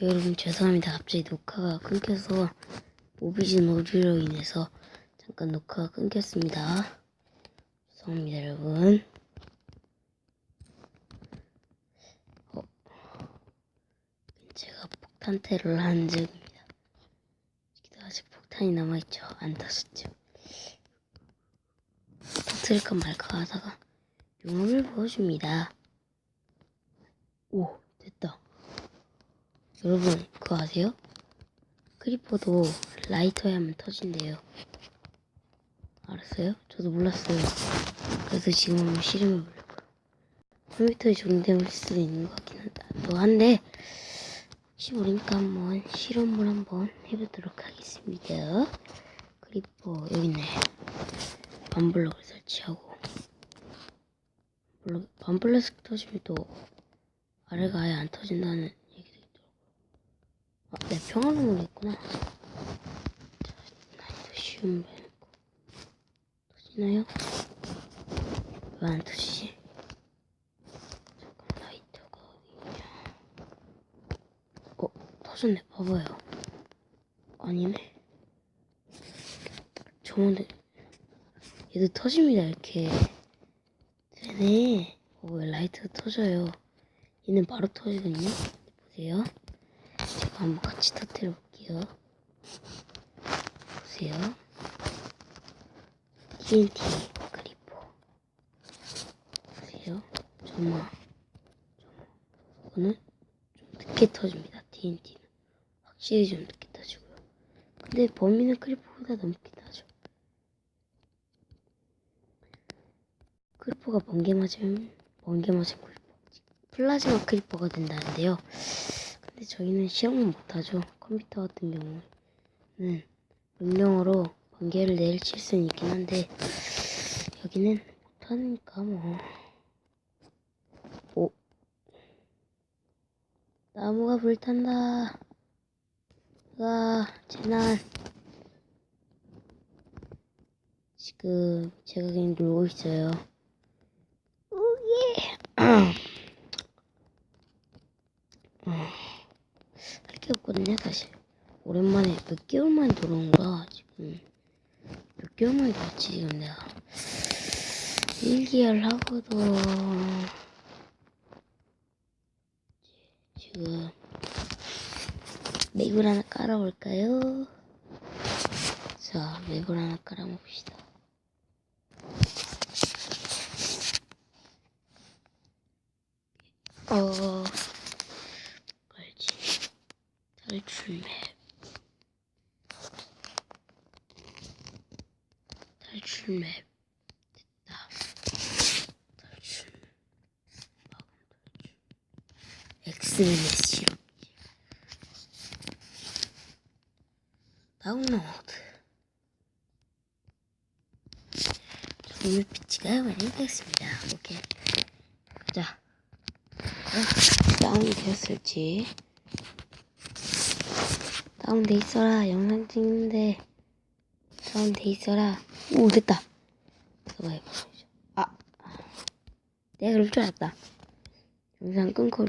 네, 여러분 죄송합니다. 갑자기 녹화가 끊겨서 오비진 오류로 인해서 잠깐 녹화가 끊겼습니다. 죄송합니다, 여러분. 어, 제가 폭탄 테러를 한 적입니다. 아직 폭탄이 남아있죠. 안 터졌죠. 터트릴까 말까 하다가 용암을 보여줍니다. 오, 됐다. 여러분, 그거 아세요? 크리퍼도 라이터에 하면 터진대요. 알았어요? 저도 몰랐어요. 그래서 지금 한번 실험해 보려고요. 컴퓨터에 적용될 수도 있는 것 같긴 한데, 또 한데, 혹시 모르니까 한번 실험을 한번 해보도록 하겠습니다. 크리퍼, 여기 있네. 반블럭을 설치하고, 반블럭, 터지면 또 아래가 아예 안 터진다는. 아, 내 평화로운 했구나. 자, 난이도 쉬운 거 해놓고. 터지나요? 왜 안 터지지? 잠깐, 라이터가 어디냐. 어, 터졌네. 봐봐요. 아니네. 저번에, 얘도 터집니다, 이렇게. 되네. 어, 왜 라이트가 터져요? 얘는 바로 터지거든요. 보세요. 제가 한번 같이 터뜨려 볼게요. 보세요. TNT 크리퍼. 보세요. 정말, 정말. 이거는 좀 늦게 터집니다. TNT는. 확실히 좀 늦게 터지고요. 근데 범인은 크리퍼보다 넘게 터져. 크리퍼가 번개 맞으면, 번개 맞은 크리퍼. 플라즈마 크리퍼가 된다는데요. 근데 저희는 실험은 못하죠. 컴퓨터 같은 경우는 명령어로 번개를 내릴 수는 있긴 한데 여기는 못하니까 뭐. 오. 나무가 불탄다. 와, 재난. 지금 제가 그냥 놀고 있어요. 오예. 없거든요, 사실. 오랜만에 몇 개월 만에 돌아온 거야, 지금. 몇 개월 만에 돌았지, 지금 내가. 일기를 하고도. 지금. 맥을 하나 깔아볼까요? 자, 맥을 하나 깔아봅시다. 어. 깔지. 탈출 맵. 탈출 맵. 됐다. 탈출. 마감 탈출. 엑스맨의 실험. 다운로드. 오늘 피치가 완료되었습니다. 오케이. 자. 다운이 되었을지. 다운돼 있어라. 영상 찍는데. 다운돼 있어라. 오, 됐다. 아. 내가 그럴 줄 알았다. 영상 끊고